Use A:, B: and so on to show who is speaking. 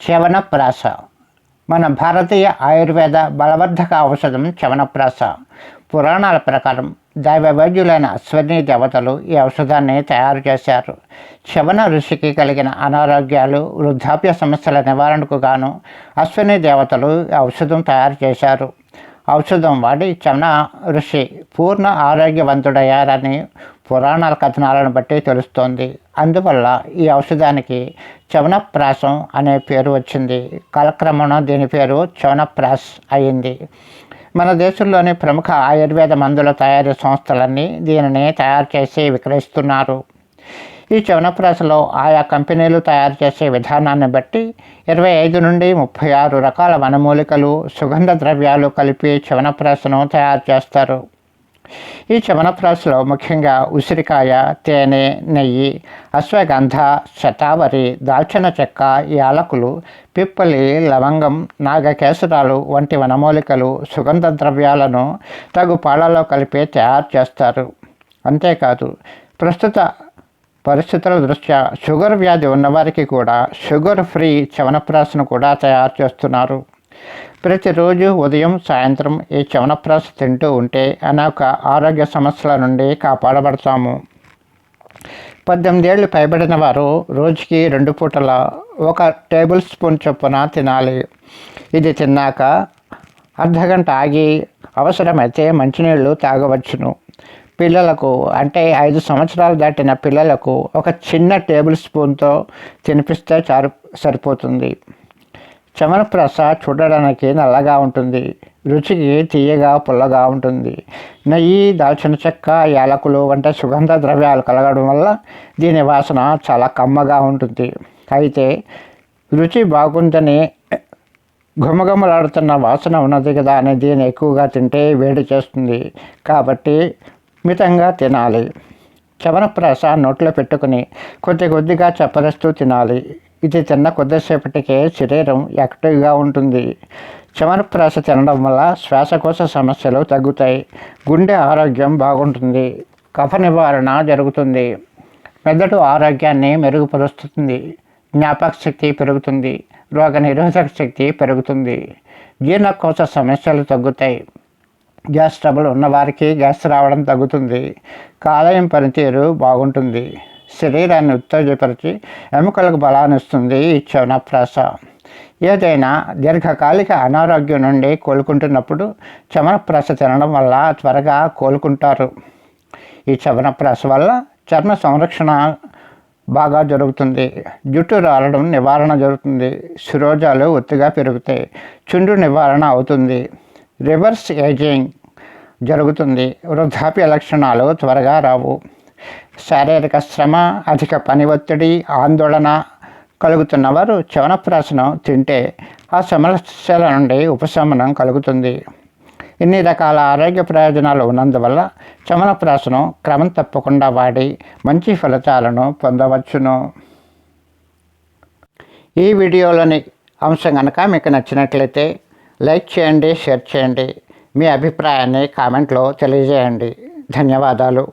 A: చవనప్రాస మన భారతీయ ఆయుర్వేద బలవర్ధక ఔషధం చవనప్రాస పురాణాల ప్రకారం దైవ వైద్యులైన అశ్వని దేవతలు ఈ ఔషధాన్ని తయారు చేశారు. చవన ఋషికి కలిగిన అనారోగ్యాలు వృద్ధాప్య సమస్యల నివారణకు గాను అశ్వని దేవతలు ఈ ఔషధం తయారు చేశారు. ఔషధం వాడి చవన ఋషి పూర్ణ ఆరోగ్యవంతుడయ్యారని పురాణాల కథనాలను బట్టి తెలుస్తోంది. అందువల్ల ఈ ఔషధానికి చవనప్రాసం అనే పేరు వచ్చింది. కాలక్రమంలో దీని పేరు చవనప్రాస్ అయింది. మన దేశంలోని ప్రముఖ ఆయుర్వేద మందుల తయారీ సంస్థలన్నీ దీనిని తయారు చేసి విక్రయిస్తున్నారు. ఈ చవనప్రాసలో ఆయా కంపెనీలు తయారు చేసే విధానాన్ని బట్టి ఇరవై ఐదు నుండి ముప్పై ఆరు రకాల వనమూలికలు సుగంధ ద్రవ్యాలు కలిపి చవనప్రాసను తయారు చేస్తారు. ఈ చమనప్రాసులో ముఖ్యంగా ఉసిరికాయ తేనె నెయ్యి అశ్వగంధ శతావరి దాల్చిన చెక్క యాలకులు పిప్పలి లవంగం నాగకేసరాలు వంటి వనమూలికలు సుగంధ ద్రవ్యాలను తగు పాలలో కలిపి తయారు చేస్తారు. అంతేకాదు ప్రస్తుత పరిస్థితుల దృష్ట్యా షుగర్ వ్యాధి ఉన్నవారికి కూడా షుగర్ ఫ్రీ చవనప్రాసను కూడా తయారు చేస్తున్నారు. ప్రతిరోజు ఉదయం సాయంత్రం ఈ చవనప్రాస తింటూ ఉంటే అనేక ఆరోగ్య సమస్యల నుండి కాపాడబడతాము. పద్దెనిమిదేళ్ళు పైబడిన వారు రోజుకి రెండు పూటల ఒక టేబుల్ స్పూన్ చొప్పున తినాలి. ఇది తిన్నాక అర్ధగంట ఆగి అవసరమైతే మంచినీళ్ళు తాగవచ్చును. పిల్లలకు అంటే ఐదు సంవత్సరాలు దాటిన పిల్లలకు ఒక చిన్న టేబుల్ స్పూన్తో తినిపిస్తే చారు సరిపోతుంది. చమనప్రాస చూడడానికి నల్లగా ఉంటుంది. రుచికి తీయగా పుల్లగా ఉంటుంది. నెయ్యి దాల్చిన చెక్క యాలకులు వంటి సుగంధ ద్రవ్యాలు కలగడం వల్ల దీని వాసన చాలా కమ్మగా ఉంటుంది. అయితే రుచి బాగుందని ఘుమఘుమలాడుతున్న వాసన ఉన్నది కదా అని దీన్ని ఎక్కువగా తింటే వేడి చేస్తుంది. కాబట్టి మితంగా తినాలి. చవనప్రాస నోట్లో పెట్టుకుని కొద్ది కొద్దిగా చప్పరిస్తూ తినాలి. ఇది తిన్న కొద్దిసేపటికే శరీరం యాక్టివ్గా ఉంటుంది. చవనప్రాస తినడం వల్ల శ్వాసకోశ సమస్యలు తగ్గుతాయి. గుండె ఆరోగ్యం బాగుంటుంది. కఫ నివారణ జరుగుతుంది. మెదడు ఆరోగ్యాన్ని మెరుగుపరుస్తుంది. జ్ఞాపక శక్తి పెరుగుతుంది. రోగ నిరోధక శక్తి పెరుగుతుంది. జీర్ణకోశ సమస్యలు తగ్గుతాయి. గ్యాస్ ట్రబుల్ ఉన్నవారికి గ్యాస్ రావడం తగ్గుతుంది. కాలేయం పనితీరు బాగుంటుంది. శరీరాన్ని ఉత్తేజపరిచి ఎముకలకు బలాన్ని ఇస్తుంది ఈ చవనప్రాస ఏదైనా దీర్ఘకాలిక అనారోగ్యం నుండి కోలుకుంటున్నప్పుడు చవనప్రాస తినడం వల్ల త్వరగా కోలుకుంటారు. ఈ చవనప్రాస వల్ల చర్మ సంరక్షణ బాగా జరుగుతుంది. జుట్టు రాలడం నివారణ జరుగుతుంది. శిరోజాలు ఒత్తిగా పెరుగుతాయి. చుండు నివారణ అవుతుంది. రివర్స్ ఏజింగ్ జరుగుతుంది. వృద్ధాప్య లక్షణాలు త్వరగా రావు. శారీరక శ్రమ అధిక పని ఒత్తిడి ఆందోళన కలుగుతున్న వారు చవనప్రాసనం తింటే ఆ సమస్యల నుండి ఉపశమనం కలుగుతుంది. ఇన్ని రకాల ఆరోగ్య ప్రయోజనాలు ఉన్నందువల్ల చమనప్రాసనం క్రమం తప్పకుండా వాడి మంచి ఫలితాలను పొందవచ్చును. ఈ వీడియోలోని అంశం కనుక మీకు నచ్చినట్లయితే లైక్ చేయండి షేర్ చేయండి. మీ అభిప్రాయాన్ని కామెంట్లో తెలియజేయండి. ధన్యవాదాలు.